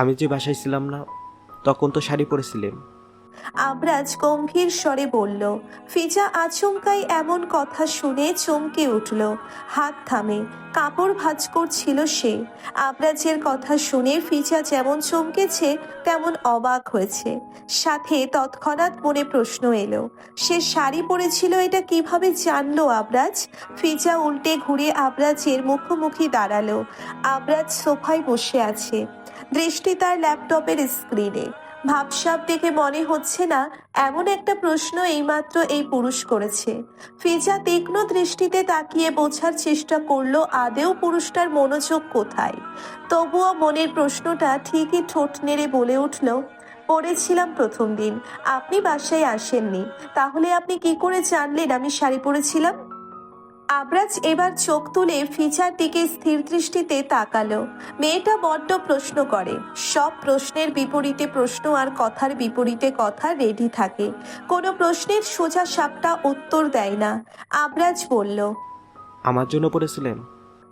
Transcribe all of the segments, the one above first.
আমি যে বাসায় ছিলাম না, তখন তো শাড়ি পরেছিলেন আবরাজ গম্ভীর স্বরে বলল, ফিজা আচমকাই এমন কথা শুনে চমকে উঠল। হাত থামে, কাপড় ভাঁজ করছিল সে। আবরাজের কথা শুনে ফিজা যেমন চমকেছে, তেমন অবাক হয়েছে। সাথে তৎক্ষণাৎ মনে প্রশ্ন এলো, সে শাড়ি পরেছিল এটা কীভাবে জানলো আবরাজ? ফিজা উল্টে ঘুরে আবরাজের মুখোমুখি দাঁড়াল। আবরাজ সোফায় বসে আছে। দৃষ্টি তার ল্যাপটপের স্ক্রিনে। ভাবসাব দেখে মনে হচ্ছে না, এমন একটা প্রশ্ন এইমাত্র এই পুরুষ করেছে। ফিজা তীক্ষ্ণ দৃষ্টিতে তাকিয়ে বোঝার চেষ্টা করল, আদেও পুরুষটার মনোযোগ কোথায়? তবুও মনের প্রশ্নটা ঠিকই ঠোঁট নেড়ে বলে উঠল, পড়েছিলাম প্রথম দিন, আপনি বাসায় আসেননি। তাহলে আপনি কি করে জানলেন আমি শাড়ি পরেছিলাম? আবরাজ এবার চোখ তুলে ফিচার দিকে স্থির দৃষ্টিতে তাকালো। মেয়েটা বড্ড প্রশ্ন করে। সব প্রশ্নের বিপরীতে প্রশ্ন আর কথার বিপরীতে কথা রেডি থাকে। কোনো প্রশ্নের সোজা সাপটা উত্তর দেয় না। আবরাজ বলল আমার জন্য পরেছিলেন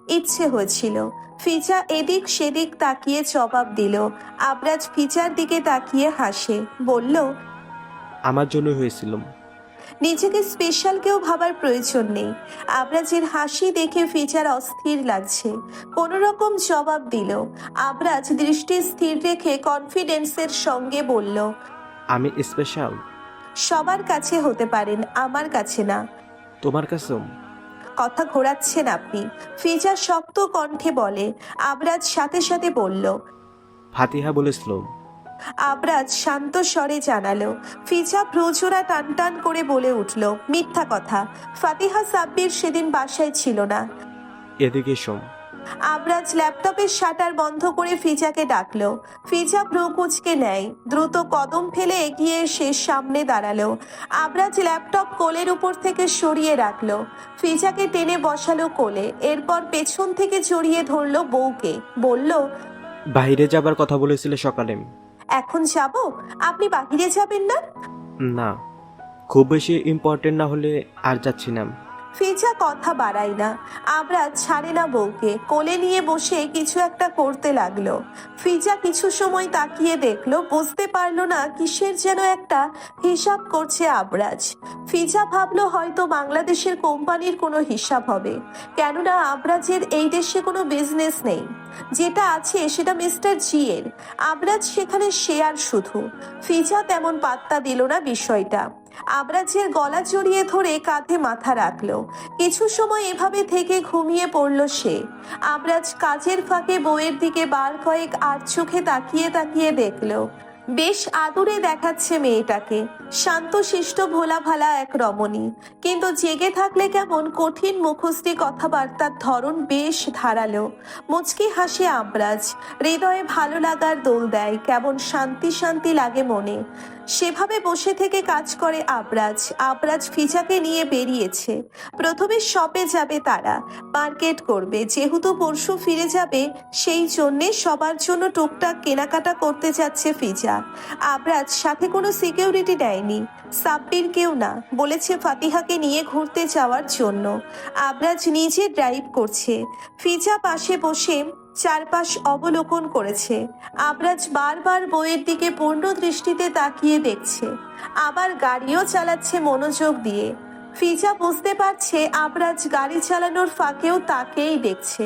ইচ্ছে হয়েছিল। ফিজা এদিক সেদিক তাকিয়ে জবাব দিল। আবরাজ ফিচার দিকে তাকিয়ে হাসে। বলল আমার জন্য হয়েছিলাম নিজেকে স্পেশাল কেউ ভাবার প্রয়োজন নেই। আবরাজের হাসি দেখে ফিচার অস্থির লাগছে। কোন রকম জবাব দিল। আবরাজ দৃষ্টি স্থির রেখে কনফিডেন্সের সঙ্গে বলল আমি স্পেশাল সবার কাছে হতে পারেন আমার কাছে না। তোমার কাছেও? কথা ঘোরাচ্ছেন আপনি। ফিজা শক্ত কণ্ঠে বলে। আবরাজ সাথে সাথে বলল ফাতিহা বলেছিল আবরাজ শান্ত স্বরে জানালো ফিজা ভ্রুজোড়া টান টান করে বলে উঠল মিথ্যা কথা ফাতিহা সাব্বির সেদিন বাসায় ছিল না। এদিকে শোম আবরাজ ল্যাপটপের শাটার বন্ধ করে ফিজাকে ডাকলো ফিজা ভ্রু কুচকে নেয় দ্রুত কদম ফেলে এগিয়ে এসে সামনে দাঁড়াল আবরাজ ল্যাপটপ কোলের উপর থেকে সরিয়ে রাখল ফিজাকে টেনে বসালো কোলে এরপর পেছন থেকে জড়িয়ে ধরলো বউকে বলল বাইরে যাবার কথা বলেছিলে সকালে। এখন যাব? আপনি বাহিরে যাবেন না? না, খুব বেশি ইম্পর্টেন্ট না হলে আর যাচ্ছি না ফিজা কথা বাড়াই না। আমরা ছাড়ে না বউকে। কোলে নিয়ে বসে কিছু একটা করতে লাগল। ফিজা কিছু সময় তাকিয়ে দেখল, বুঝতে পারল না কিসের যেন একটা হিসাব করছে আবরাজ। ফিজা ভাবলো হয়তো বাংলাদেশের কোম্পানির কোনো হিসাব হবে। কেননা আবরাজের এই দেশে কোনো বিজনেস নেই। যেটা আছে সেটা মিস্টার জি এর আবরাজ সেখানে শেয়ার শুধু। ফিজা তেমন পাত্তা দিল না বিষয়টা। আবরাজের গলা জড়িয়ে ধরে কাঁধে মাথা রাখল। কিছু সময় এভাবে থেকে ঘুমিয়ে পড়ল সে। আবরাজ কাজের ফাঁকে বউয়ের দিকে বার কয়েক আর চোখে তাকিয়ে তাকিয়ে দেখল। বেশ আদুরে দেখাচ্ছে মেয়েটাকে। শান্তশিষ্ট ভোলা ভালা এক রমণী। কিন্তু জেগে থাকলে কেমন কঠিন মুখস্থি কথাবার্তার ধরন বেশ ধারালো। মুচকি হাসে আবরাজ। হৃদয়ে ভালো লাগার দোল দেয়, কেমন শান্তি শান্তি লাগে মনে। সেভাবে বসে থেকে কাজ করে আবরাজ। আবরাজ ফিজাকে নিয়ে বেরিয়েছে। প্রথমে শপে যাবে তারা। মার্কেট করবে। যেহেতু পরশু ফিরে যাবে, সেই জন্যে সবার জন্য টুকটাক কেনাকাটা করতে যাচ্ছে ফিজা। আবরাজ সাথে কোনো সিকিউরিটি দেয়নি। সাব্বির কেউ না, বলেছে ফাতিহাকে নিয়ে ঘুরতে যাওয়ার জন্য। আবরাজ নিজে ড্রাইভ করছে। ফিজা পাশে বসে চারপাশ অবলোকন করেছে। আবরাজ বারবার বইয়ের দিকে পূর্ণ দৃষ্টিতে তাকিয়ে দেখছে। আবার গাড়িও চালাচ্ছে মনোযোগ দিয়ে। ফিজা বুঝতে পারছে আবরাজ গাড়ি চালানোর ফাঁকেও তাকেই দেখছে।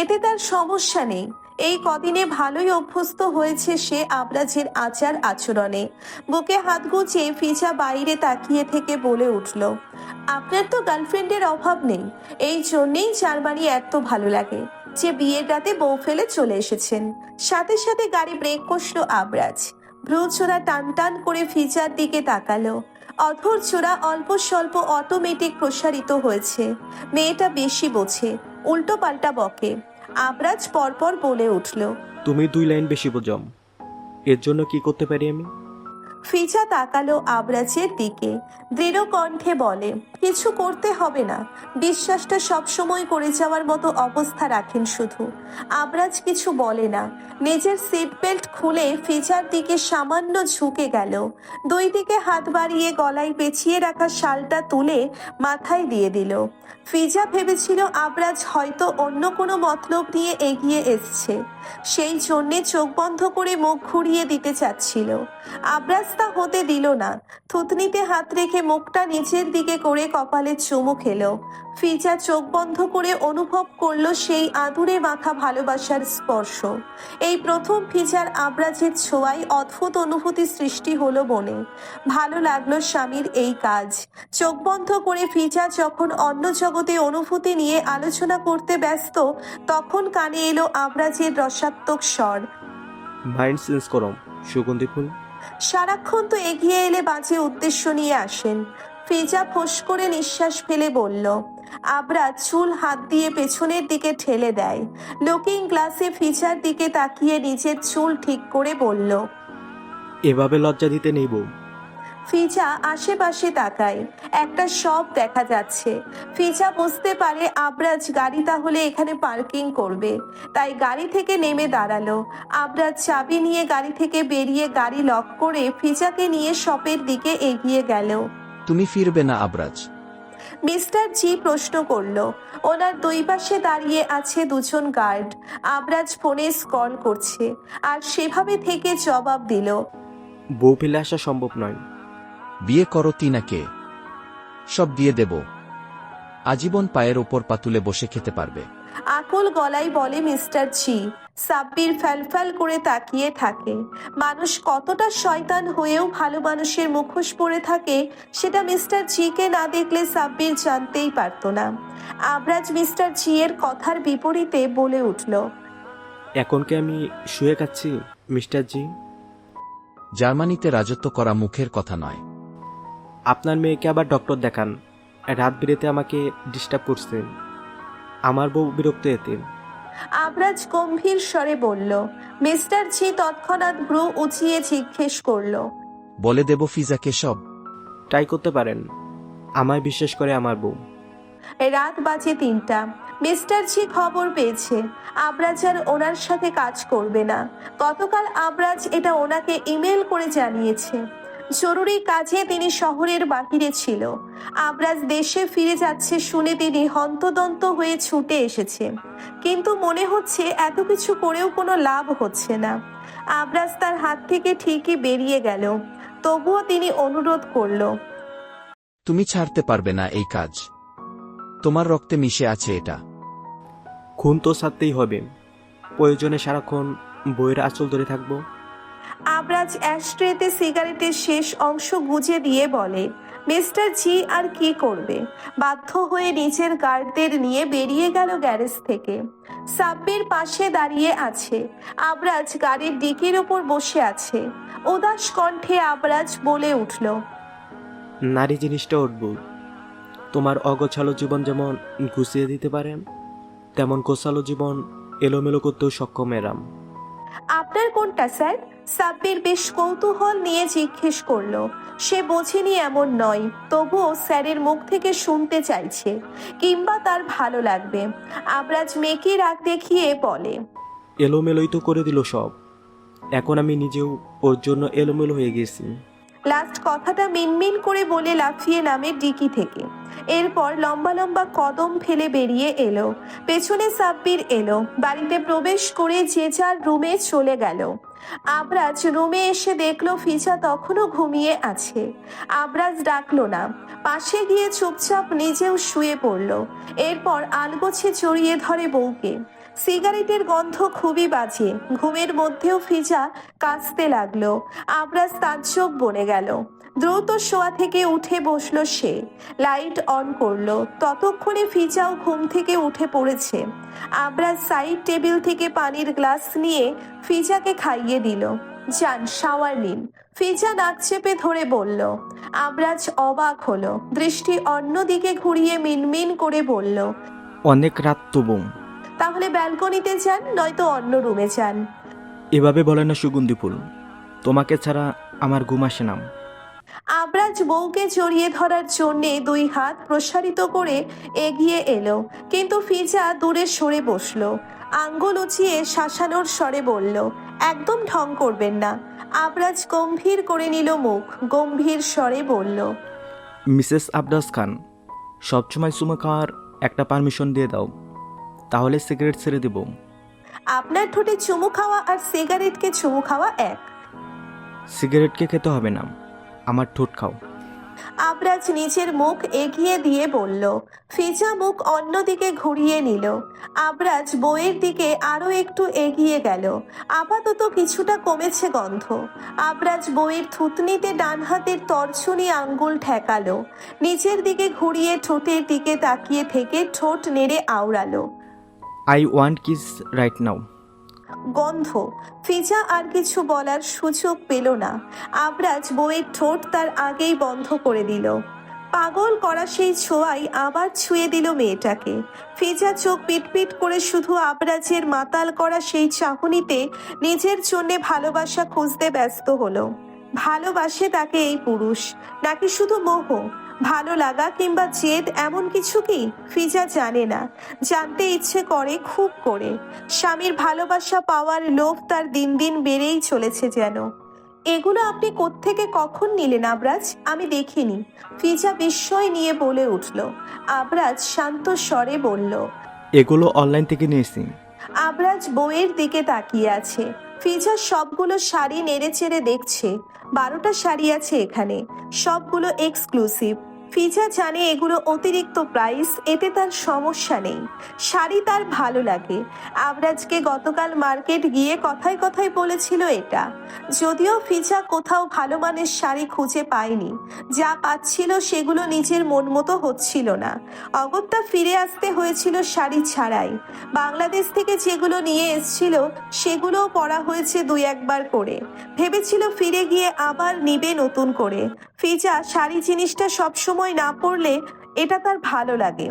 এতে তার সমস্যা নেই। এই কদিনে ভালোই অভ্যস্ত হয়েছে সে আবরাজের আচার আচরণে। বুকে হাত গুছিয়ে ফিজা বাইরে তাকিয়ে থেকে বলে উঠল, আপনার তো গার্লফ্রেন্ডের অভাব নেই। এই জন্যেই জার্মানি এত ভালো লাগে। যে বিয়ের রাতে বউ ফেলে চলে এসেছেন। সাথে সাথে গাড়ি ব্রেক কষলো আবরাজ। ভ্রুচোরা টান টান করে ফিচার দিকে তাকালো। অধর চোরা অল্প স্বল্প অটোমেটিক প্রসারিত হয়েছে। মেয়েটা বেশি বোঝে, উল্টো পাল্টা বকে। আবরাজ পরপর বলে উঠল, তুমি দুই লাইন বেশি বোঝাম এর জন্য কি করতে পারি আমি? ফিজা তাকালো আবরাজের দিকে। দৃঢ় কণ্ঠে বলে, কিছু করতে হবে না। বিশ্বাসটা সবসময় করে যাওয়ার মতো অবস্থা রাখেন শুধু। আবরাজ কিছু বলে না। নিজের সিট বেল্ট খুলে ফিজার দিকে সামান্য ঝুঁকে গেল। দুই দিকে হাত বাড়িয়ে গলায় পেঁচিয়ে রাখা শালটা তুলে মাথায় দিয়ে দিল। ফিজা ভেবেছিল আবরাজ হয়তো অন্য কোনো মতলব নিয়ে এগিয়ে এসছে। সেই জন্যে চোখ বন্ধ করে মুখ ঘুরিয়ে দিতে চাচ্ছিল। আবরাজ তা হতে দিল না। থুতনিতে হাত রেখে মুখটা নিচের দিকে করে কপালে চুমু খেলো। ফিজা চোখ বন্ধ করে অনুভব করল সেই আদুরে মাখা ভালোবাসার স্পর্শ। এই প্রথম ফিজার আবরাজের ছোঁয়ায় অদ্ভুত অনুভূতি সৃষ্টি হলো বনে ভালো লাগল স্বামীর এই কাজ। চোখ বন্ধ করে ফিজা যখন অন্য জগতে অনুভূতি নিয়ে আলোচনা করতে ব্যস্ত, তখন কানে এলো আবরাজের রসাত্মক স্বর। মাইন্ড চেঞ্জ করম সুগন্ধি ফুল। সারাক্ষণ তো এগিয়ে এলে বাজে উদ্দেশ্য নিয়ে আসেন। ফেজা ফোঁস করে নিঃশ্বাস ফেলে বলল, আবরা চুল হাত দিয়ে পেছনের দিকে ঠেলে দেয়। লুকিং গ্লাসে ফিজার দিকে তাকিয়ে নিজের চুল ঠিক করে বলল, এভাবে লজ্জা দিতে নেই বউ। ফিজা আশেপাশে তাকায়। একটা শপ দেখা যাচ্ছে। ফিজা বুঝতে পারে আবরাজ গাড়ি তাহলে এখানে পার্কিং করবে। তাই গাড়ি থেকে নেমে দাঁড়াল। আবরাজ চাবি নিয়ে গাড়ি থেকে বেরিয়ে গাড়ি লক করে ফিজাকে নিয়ে শপের দিকে এগিয়ে গেল। তুমি ফিরবে না আবরাজ। মিস্টার জি প্রশ্ন করল। ওনার দুই পাশে দাঁড়িয়ে আছে দুজন গার্ড। আবরাজ ফোনে স্কল করছে। আর সেভাবে থেকে জবাব দিল। বউ ফেলে আসা সম্ভব নয়। বিয়ে করো তিনাকে। সব দিয়ে দেব। আজীবন পায়ের ওপর পাতুলে বসে খেতে পারবে। আকুল গলায় বলে মিস্টার জি। সাব্বির ফ্যালফ্যাল করে তাকিয়ে থাকে। মানুষ কতটা শয়তান হয়েও ভালো মানুষের মুখোশ পরে থাকে সেটা মিস্টার জিকে না দেখলে সাব্বির জানতেই পারতো না। আবরাজ মিস্টার জি এর কথার বিপরীতে বলে উঠল এখন কি আমি শুয়ে খাচ্ছি মিস্টার জি? জার্মানিতে রাজত্ব করা মুখের কথা নয়। আপনার মেয়েকে আবার ডক্টর দেখান। রাত বিরেতে আমাকে ডিস্টার্ব করছেন আমার বউ বিরক্ত এতে। আবরাজ গম্ভীর স্বরে বলল মিস্টার জি তৎক্ষণাৎ ভ্রু উঁচিয়ে জিজ্ঞেস করল বলে দেব ফিজাকে সব। ট্রাই করতে পারেন। আমায় বিশ্বাস করে আমার বউ। রাত বাজে তিনটা। মিস্টার জি খবর পেয়েছে। আবরাজ আর ওনার সাথে কাজ করবে না। গতকাল আবরাজ এটা ওনাকে ইমেল করে জানিয়েছে। জরুরি কাজে তিনি শহরের বাহিরে ছিল। আবরাজ দেশে ফিরে যাচ্ছে শুনে তিনি হন্তদন্ত হয়ে ছুটে এসেছে। কিন্তু মনে হচ্ছে এত কিছু করেও কোনো লাভ হচ্ছে না। আবরাজ তার হাত থেকে ঠিকই বেরিয়ে গেল। তবুও তিনি অনুরোধ করল তুমি ছাড়তে পারবে না এই কাজ। তোমার রক্তে মিশে আছে এটা। খুন তো সারতেই হবে। প্রয়োজনে সারাক্ষণ বইয়ের আঁচল ধরে থাকব। আবরাজ অ্যাস্ট্রেতে সিগারেটের শেষ অংশ গুজে দিয়ে বলে মিস্টার জি আর কি করবে? বাধ্য হয়ে নিচের গার্ডদের নিয়ে বেরিয়ে গেল গ্যারেজ থেকে। সাব্বির পাশে দাঁড়িয়ে আছে। আবরাজ গাড়ির ডিকির ওপর বসে আছে। উদাস কণ্ঠে আবরাজ বলে উঠল নারী জিনিসটা অদ্ভুত তোমার অগোছালো জীবন যেমন গুছিয়ে দিতে পারে তেমন গোছালো জীবন এলোমেলো করতেও সক্ষম এরাম। আপনার কোনটা স্যার? সাব্বির বেশ কৌতূহল নিয়ে জিজ্ঞেস করল, সে বোঝেনি এমন নয়, তবুও স্যারের মুখ থেকে শুনতে চাইছে, কিংবা তার ভালো লাগবে। আবরাজ মেয়েকে রাগ দেখিয়ে বলে, এলোমেলোই তো করে দিল সব। এখন আমি নিজেও ওর জন্য এলোমেলো হয়ে গেছি। লাস্ট কথাটা মিনমিন করে বলে লাফিয়ে নামে ডিকি থেকে। এরপর লম্বা লম্বা কদম ফেলে বেরিয়ে এলো। পেছনে সাব্বির এলো। বাড়িতে প্রবেশ করে যে যার রুমে চলে গেল। আবরাজ রুমে এসে দেখল ফিজা তখনও ঘুমিয়ে আছে। আবরাজ ডাকলো না। পাশে গিয়ে চুপচাপ নিজেও শুয়ে পড়ল। এরপর আলগোছে চড়িয়ে ধরে বউকে। সিগারেটের গন্ধ খুবই বাজে। ঘুমের মধ্যেও ফিজা কাঁচতে লাগল। আবরাজ তাজ্জব বনে গেল। দ্রুত শোয়া থেকে উঠে বসল সে। লাইট অন করল। ততক্ষণে ফিজাও ঘুম থেকে উঠে পড়েছে। আবরাজ সাইড টেবিল থেকে পানির গ্লাস নিয়ে ফিজাকে খাইয়ে দিল। যান, শাওয়ার নিন। ফিজা নাক চেপে ধরে বলল আবরাজ অবাক হলো। দৃষ্টি অন্যদিকে ঘুরিয়ে মিনমিন করে বলল, অনেক রাত তো বোম তাহলে ব্যালকনিতে যান নয়তো অন্য রুমে যান। এভাবে বলে না সুগন্ধি ফুল। তোমাকে ছাড়া আমার ঘুম আসে না। আবরাজ বউকে জড়িয়ে ধরার জন্যে দুই হাত প্রসারিত করে এগিয়ে এলো কিন্তু ফিজা দূরে সরে বসল। আঙ্গুল উঁচিয়ে শাসানোর স্বরে বলল একদম ঢং করবেন না। আবরাজ গম্ভীর করে নিল মুখ গম্ভীর স্বরে বলল মিসেস আবদাস খান সবসময় সুমো খাওয়ার একটা পারমিশন দিয়ে দাও। তাহলে সিগারেট ছেড়ে দেব। আপনার ঠোঁটে চুমু খাওয়া আর সিগারেটকে চুমু খাওয়া এক। সিগারেটকে খেতে হবে না। আমার ঠোঁট খাও। আবরাজ নিজের মুখ এগিয়ে দিয়ে বলল। ফিজা মুখ অন্যদিকে ঘুরিয়ে নিল। আবরাজ বইয়ের দিকে আরও একটু এগিয়ে গেল। আপাতত কিছুটা কমেছে গন্ধ। আবরাজ বইয়ের থুতনিতে ডান হাতের তর্ছনি আঙ্গুল ঠেকালো। নিচের দিকে ঘুরিয়ে ঠোঁটের দিকে তাকিয়ে থেকে ঠোঁট নেড়ে আওড়ালো। I want kiss right now গন্ধ। ফিজা আর কিছু বলার সুযোগ পেল না। আবরাজ বইয়ের ঠোঁট তার আগেই বন্ধ করে দিল। পাগল করা সেই ছোঁয়াই আবার ছুঁয়ে দিল মেয়েটাকে। ফিজা চোখ পিটপিট করে শুধু আবরাজের মাতাল করা সেই চাহনিতে নিজের জন্যে ভালোবাসা খুঁজতে ব্যস্ত হলো। ভালোবাসে তাকে এই পুরুষ, নাকি শুধু মোহ? ভালো লাগা কিংবা জেদ এমন কিছু কি? ফিজা জানে না। জানতে ইচ্ছে করে খুব করে। স্বামীর ভালোবাসা পাওয়ার লোভ তার দিন দিন বেড়েই চলেছে যেন। এগুলো আপনি কোত্থেকে কখন নিলেন আবরাজ? আমি দেখিনি। ফিজা বিস্ময় নিয়ে বলে উঠল। আবরাজ শান্ত স্বরে বলল এগুলো অনলাইন থেকে নিয়েছি। আবরাজ বইয়ের দিকে তাকিয়ে আছে। ফিজা সবগুলো শাড়ি নেড়ে চেড়ে দেখছে। বারোটা শাড়ি আছে এখানে। সবগুলো এক্সক্লুসিভ ফিজা জানে এগুলো অতিরিক্ত প্রাইস এতে তার সমস্যা নেই। শাড়ি তার ভালো লাগে। আবরাজকে গতকাল মার্কেট গিয়ে কথায় কথায় বলেছিল এটা। যদিও ফিজা কোথাও ভালো মানের শাড়ি খুঁজে পায়নি। যা পাচ্ছিল সেগুলো নিজের মন মতো হচ্ছিল না। অগত্যা ফিরে আসতে হয়েছিল শাড়ি ছাড়াই। বাংলাদেশ থেকে যেগুলো নিয়ে এসছিল, সেগুলোও পরা হয়েছে দুই একবার করে। ভেবেছিল ফিরে গিয়ে আবার নিবে নতুন করে। ফিজা শাড়ি জিনিসটা সবসময় না পড়লে এটা তার ভালো লাগে।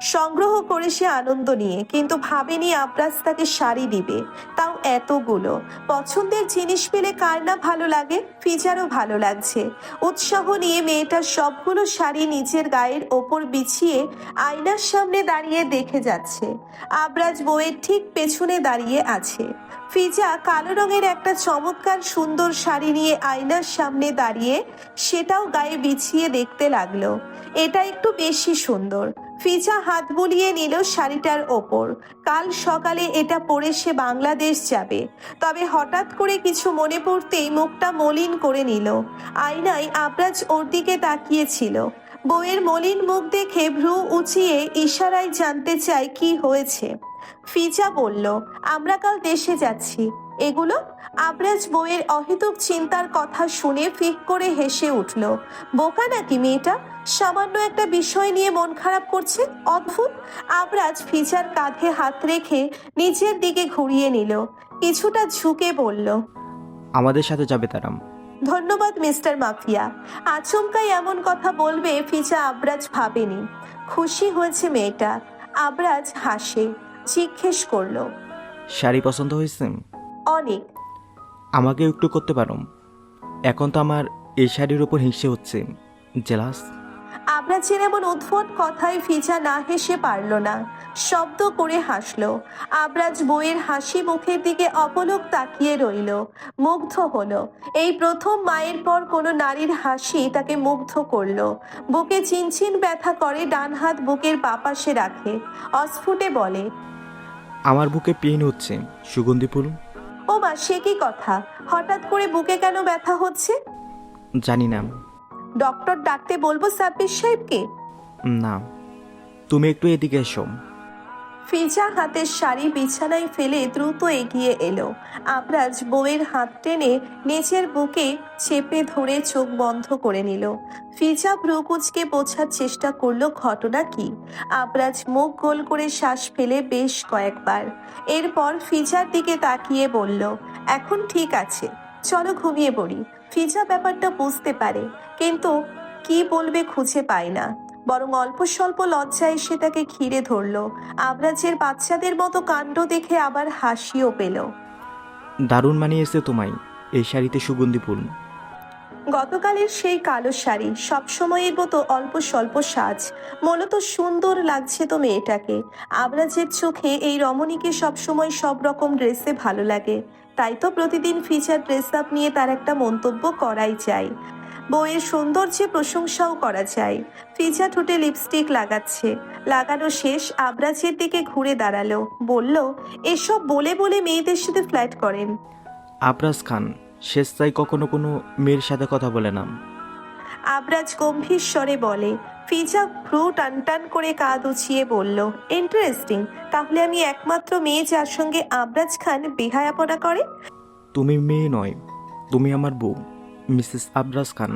সংগ্রহ করে সে আনন্দ নিয়ে, কিন্তু ভাবেনি আবরাজ তাকে শাড়ি দিবে। তাও এতগুলো। পছন্দের জিনিস পেলে কার না ভালো লাগে? ফিজারও ভালো লাগছে। উৎসাহ নিয়ে মেয়েটার সবগুলো শাড়ি নিজের গায়ের ওপর বিছিয়ে আয়নার সামনে দাঁড়িয়ে দেখে যাচ্ছে। আবরাজ বউয়ের ঠিক পেছনে দাঁড়িয়ে আছে। ফিজা কালো রঙের একটা চমৎকার সুন্দর শাড়ি নিয়ে আয়নার সামনে দাঁড়িয়ে সেটাও গায়ে বিছিয়ে দেখতে লাগল। এটা একটু বেশি সুন্দর। ফিজা হাত বুলিয়ে নিল শাড়িটার ওপর। কাল সকালে এটা পরে সে বাংলাদেশ যাবে। তবে হঠাৎ করে কিছু মনে পড়তেই মুখটা মলিন করে নিল। আয়নায় আবরাজ ওর দিকে তাকিয়েছিল। বউয়ের মলিন মুখ দেখে ভ্রু উঁচিয়ে ইশারায় জানতে চাই কি হয়েছে। ফিজা বলল, আমরা কাল দেশে যাচ্ছি। এগুলো? আবরাজ বউয়ের অহেতুক চিন্তার কথা শুনে ফিক করে হেসে উঠল, বোকা নাকি মেয়েটা? সামান্য একটা বিষয় নিয়ে মন খারাপ করছে? অদ্ভুত! আবরাজ ফিজার কাঁধে হাত রেখে নিচের দিকে ঘুরিয়ে নিল, কিছুটা ঝুঁকে বলল, আমাদের সাথে যাবে তারাম। ধন্যবাদ মিস্টার মাফিয়া। আচমকাই এমন কথা বলবে ফিজা আবরাজ ভাবেনি। খুশি হয়েছে মেয়েটা। আবরাজ হাসে জিজ্ঞেস করল শাড়ি পছন্দ হয়েছে? অনেক। আমাকে একটু করতে পারো? এখন তো আমার এই শাড়ির উপর হিংসে হচ্ছে। জেলাস? আবরাজের এমন উদ্ভট কথায় ফিজা না হেসে পারল না। শব্দ করে হাসল। আবরাজ বইয়ের হাসি মুখের দিকে অপলক তাকিয়ে রইল। মুগ্ধ হলো। এই প্রথম মায়ের পর কোনো নারীর হাসি তাকে মুগ্ধ করল। বুকে চিনচিন ব্যথা করে ডান হাত বুকের বাপাশে রাখে। অস্ফুটে বলে আমার বুকে পেন হচ্ছে সুগন্ধি ফুল ও মা সে কি কথা? হঠাৎ করে বুকে কেন ব্যথা হচ্ছে? জানি না। ডক্টর ডাকতে বলব সাব্বির সাহেবকে? না। তুমি একটু এদিকে এসো। ফিজা হাতের শাড়ি বিছানায় ফেলে দ্রুত এগিয়ে এলো। আবরাজ বউয়ের হাত টেনে নিচের বুকে চেপে ধরে চোখ বন্ধ করে নিল। ফিজা ভ্রুকুচকে বোঝার চেষ্টা করল ঘটনা কি। আবরাজ মুখ গোল করে শ্বাস ফেলে বেশ কয়েকবার। এরপর ফিজার দিকে তাকিয়ে বলল, এখন ঠিক আছে, চলো ঘুমিয়ে পড়ি। ফিজা ব্যাপারটা বুঝতে পারে, কিন্তু কি বলবে খুঁজে পায় না। বরং অল্প স্বল্প লজ্জা এসে তাকে ঘিরে ধরলো। আবরাজের বাচ্চাদের মতো কাণ্ড দেখে আবার হাসিও পেল। দারুণ মানিয়েছে তোমায়। এই শাড়িতে সুগন্ধি ফুল গতকালের সেই কালো শাড়ি সবসময়ের মতো অল্প স্বল্প সাজ। মূলত সুন্দর লাগছে তো মেয়েটাকে। আবরাজের চোখে এই রমণীকে সবসময় সব রকম ড্রেসে ভালো লাগে। তাই তো প্রতিদিন ফিচার ড্রেস আপ নিয়ে তার একটা মন্তব্য করাই চাই বইয়ের সৌন্দর্যে প্রশংসাও করা যায়। ফিজা ঠোঁটে লিপস্টিক লাগাচ্ছে। লাগানো শেষ আবরাজের দিকে ঘুরে দাঁড়াল। বলল এসব বলে বলে মেয়েদের সাথে ফ্ল্যাট করেন। আবরাজ খান স্বেচ্ছায় কখনো কোনো মেয়ের সাথে কথা বলে না। আবরাজ গম্ভীর স্বরে বলে ফিজা ভ্রু টান টান করে কাঁধ উছিয়ে বলল ইন্টারেস্টিং তাহলে আমি একমাত্র মেয়ে যার সঙ্গে আবরাজ খান বেহায়াপনা করে? তুমি মেয়ে নয় তুমি আমার বউ। মিসেস আবরাজ খান।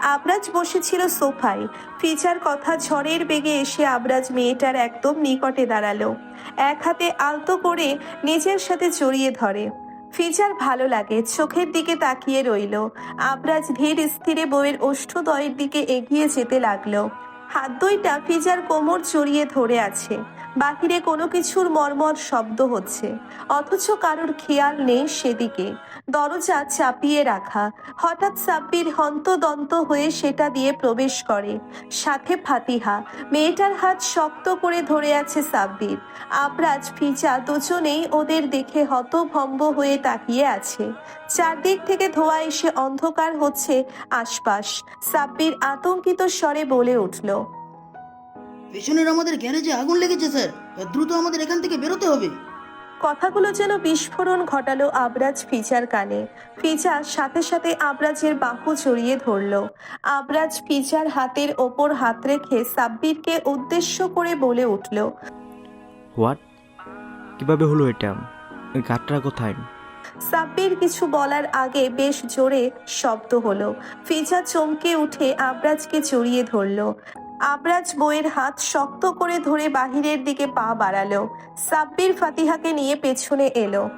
আবরাজ বসেছিল সোফায়। ফিজার কথা ঝড়ের বেগে এসে আবরাজ মেয়েটার একদম নিকটে দাঁড়াল। এক হাতে আলতো করে নিজের সাথে জড়িয়ে ধরে। ফিজার ভালো লাগে, চোখের দিকে তাকিয়ে রইল। আবরাজ ধীর স্থিরে বউয়ের ওষ্ঠদয়ের দিকে এগিয়ে যেতে লাগল। হাত দুইটা ফিজার কোমর জড়িয়ে ধরে আছে। বাহিরে কোনো কিছুর মর্মর শব্দ হচ্ছে। অথচ কারোর খেয়াল নেই সেদিকে। দরজা চাপিয়ে রাখা। হঠাৎ সাব্বির হন্তদন্ত হয়ে সেটা দিয়ে প্রবেশ করে। সাথে ফাতিহা। মেয়েটার হাত শক্ত করে ধরে আছে সাব্বির। আবরাজ, ফিজা দুজনেই ওদের দেখে হতভম্ব হয়ে তাকিয়ে আছে। চারদিক থেকে ধোয়া এসে অন্ধকার হচ্ছে আশপাশ। সাব্বির আতঙ্কিত স্বরে বলে উঠল পেছনের আমাদের গ্যারেজে আগুন লেগেছে স্যার। দ্রুত আমাদের এখান থেকে বেরোতে হবে। কথাগুলো যেন বিস্ফোরণ ঘটালো আবরাজ ফিজার কানে। ফিজা সাথে সাথে আবরাজের বাহু জড়িয়ে ধরলো। আবরাজ ফিজার হাতের ওপর হাত রেখে সাব্বিরকে উদ্দেশ্য করে বলে উঠল হোয়াট? কীভাবে হলো এটা? গাটরা কোথায়? সাব্বির কিছু বলার আগে বেশ জোরে শব্দ হলো। ফিজা চমকে উঠে আবরাজকে জড়িয়ে ধরলো। আবরাজ বইয়ের হাত শক্ত করে ধরে বাহিরের দিকে পা বাড়ালো। সাব্বির ফাতিহাকে নিয়ে পেছনে এলো।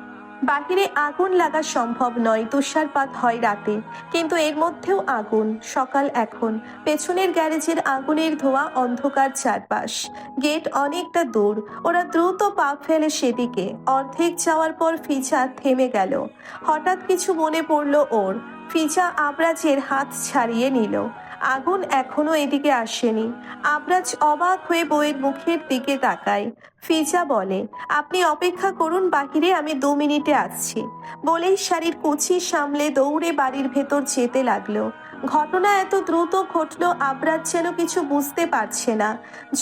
বাহিরে আগুন লাগা সম্ভব নয়, তুষারপাত হয় রাতে। কিন্তু এর মধ্যেও আগুন, সকাল এখন। পেছনের গ্যারেজের আগুনের ধোয়া, অন্ধকার চারপাশ। গেট অনেকটা দূর। ওরা দ্রুত পা ফেলে সেদিকে। অর্ধেক যাওয়ার পর ফিজা থেমে গেল। হঠাৎ কিছু মনে পড়ল ওর। ফিজা আবরাজের হাত ছাড়িয়ে নিল। আগুন এখনও এদিকে আসেনি। আবরাজ অবাক হয়ে বইয়ের মুখের দিকে তাকায়। ফিজা বলে, আপনি অপেক্ষা করুন, বাহিরে আমি দু মিনিটে আসছি। বলেই শাড়ির কুচি সামলে দৌড়ে বাড়ির ভেতর যেতে লাগল। ঘটনা এত দ্রুত ঘটলো আবরাজ যেন কিছু বুঝতে পারছে না।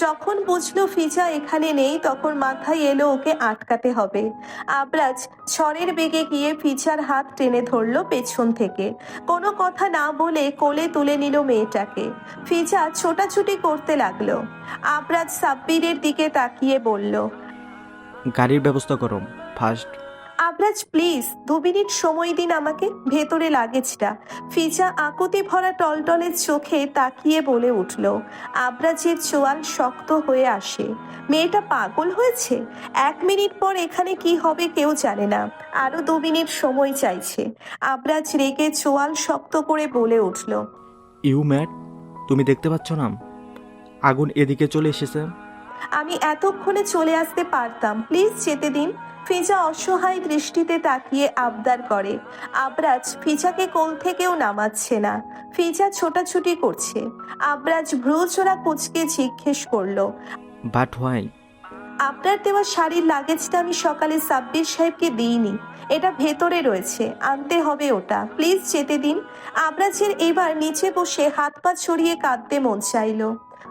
যখন বুঝলো ফিজা এখানে নেই, তখন মাথায় এলো ওকে আটকাতে হবে। আবরাজ ঝড়ের বেগে গিয়ে ফিজার হাত টেনে ধরলো পেছন থেকে। কোনো কথা না বলে কোলে তুলে নিল মেয়েটাকে। ফিজা ছোটাছুটি করতে লাগল। আবরাজ সাব্বিরের দিকে তাকিয়ে বলল, গাড়ির ব্যবস্থা করো ফার্স্ট আবরাজ প্লিজ দু মিনিট সময় দিন আমাকে। ভেতরে লাগেজটা। ফিজা আকুতি ভরা টলটলের চোখে তাকিয়ে বলে উঠল আবরাজের চোয়াল শক্ত হয়ে আসে। মেয়েটা পাগল হয়েছে? এক মিনিট পর এখানে কি হবে কেউ জানে না। আরও দু মিনিট সময় চাইছে। আবরাজ রেগে চোয়াল শক্ত করে বলে উঠল ইউ ম্যাট তুমি দেখতে পাচ্ছ না? আগুন এদিকে চলে এসেছে। আমি এতক্ষণে চলে আসতে পারতাম। প্লিজ যেতে দিন। ফিজা অসহায় দৃষ্টিতে তাকিয়ে আবদার করে। আবরাজ ফিজাকে কোল থেকেও নামাচ্ছে না। ফিজা ছোটাছুটি করছে। আবরাজ ভ্রুচোরা কুচকে জিজ্ঞেস করল বাট হোয়াই আপনার দেওয়া শাড়ির লাগেজটা আমি সকালে সাব্বির সাহেবকে দিইনি। এটা ভেতরে রয়েছে আনতে হবে ওটা। প্লিজ যেতে দিন। আবরাজের এবার নিচে বসে হাত পা ছড়িয়ে কাঁদতে মন চাইলো।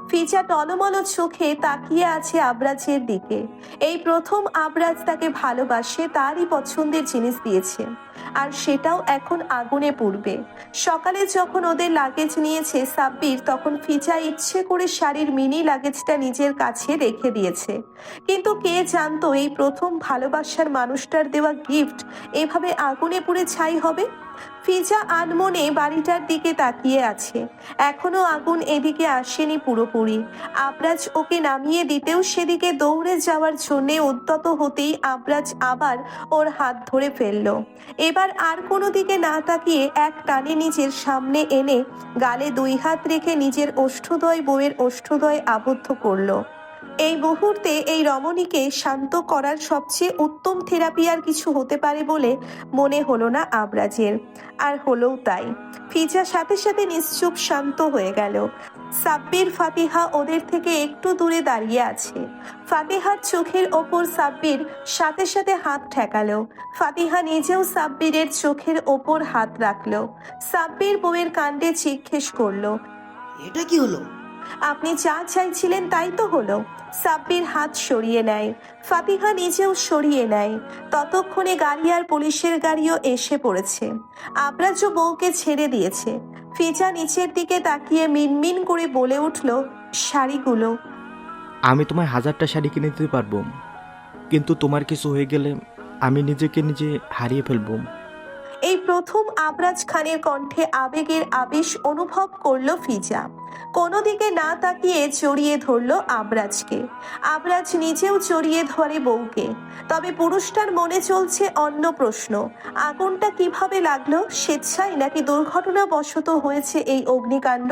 ফিজা টলমল চোখে তাকিয়ে আছে আবরাজের দিকে। এই প্রথম আবরাজ তাকে ভালোবাসে, তারই পছন্দের জিনিস দিয়েছে। আর সেটাও এখন আগুনে পুড়বে। সকালে যখন ওদের লাগেজ নিয়েছে সাব্বির, তখন ফিজা ইচ্ছে করে শাড়ির মিনি লাগেজটা নিজের কাছে রেখে দিয়েছে। কিন্তু কে জানতো এই প্রথম ভালোবাসার মানুষটার দেওয়া গিফট এভাবে আগুনে পুড়ে ছাই হবে? ফিজা আনমনে বাড়িটার দিকে তাকিয়ে আছে। এখনও আগুন এদিকে আসেনি পুরোপুরি। আবরাজ ওকে নামিয়ে দিতেও সেদিকে দৌড়ে যাওয়ার জন্যে উদ্যত হতেই আবরাজ আবার ওর হাত ধরে ফেলল। এবার আর কোনো দিকে না তাকিয়ে এক টানে নিজের সামনে এনে গালে দুই হাত রেখে নিজের ওষ্ঠদয় বউয়ের ওষ্ঠদয় আবদ্ধ করল। এই মুহূর্তে এই রমণীকে শান্ত করার সবচেয়ে উত্তম থেরাপি আর কিছু হতে পারে বলে মনে হলো না আবরাজের। আর হলোও তাই। ফিজা সাথে সাথে নিশ্চুপ শান্ত হয়ে গেল। সাব্বির, ফাতিহা ওদের থেকে একটু দূরে দাঁড়িয়ে আছে। ফাতিহার চোখের ওপর সাব্বির সাথে সাথে হাত ঠেকালো। ফাতিহা নিজেও সাব্বিরের চোখের ওপর হাত রাখল। সাব্বির বউয়ের কাণ্ডে জিজ্ঞেস করল, এটা কি হলো? আপনি যা চাইছিলেন তাই তো হলো। সাব্বির হাত সরিয়ে নেয়। ফাতিহা নিজেও সরিয়ে নেয়। ততক্ষণে গাড়ি আর পুলিশের গাড়িও এসে পড়েছে। আবরাজও বউকে ছেড়ে দিয়েছে। ফিজা নিচের দিকে তাকিয়ে মিনমিন করে বলে উঠল, শাড়িগুলো। আমি তোমায় হাজারটা শাড়ি কিনে দিতে পারব। কিন্তু তোমার কিছু হয়ে গেলে আমি নিজেকে নিজে হারিয়ে ফেলব। এই প্রথম আবরাজ খানের কণ্ঠে আবেগের আবেশ অনুভব করল ফিজা। কোনো দিকে না তাকিয়ে চড়িয়ে ধরলো আবরাজকে। আবরাজ নিজেও চড়িয়ে ধরে বউকে। তবে পুরুষটার মনে চলছে অন্য প্রশ্ন। আগুনটা কীভাবে লাগল? স্বেচ্ছায় নাকি দুর্ঘটনাবশত হয়েছে এই অগ্নিকাণ্ড?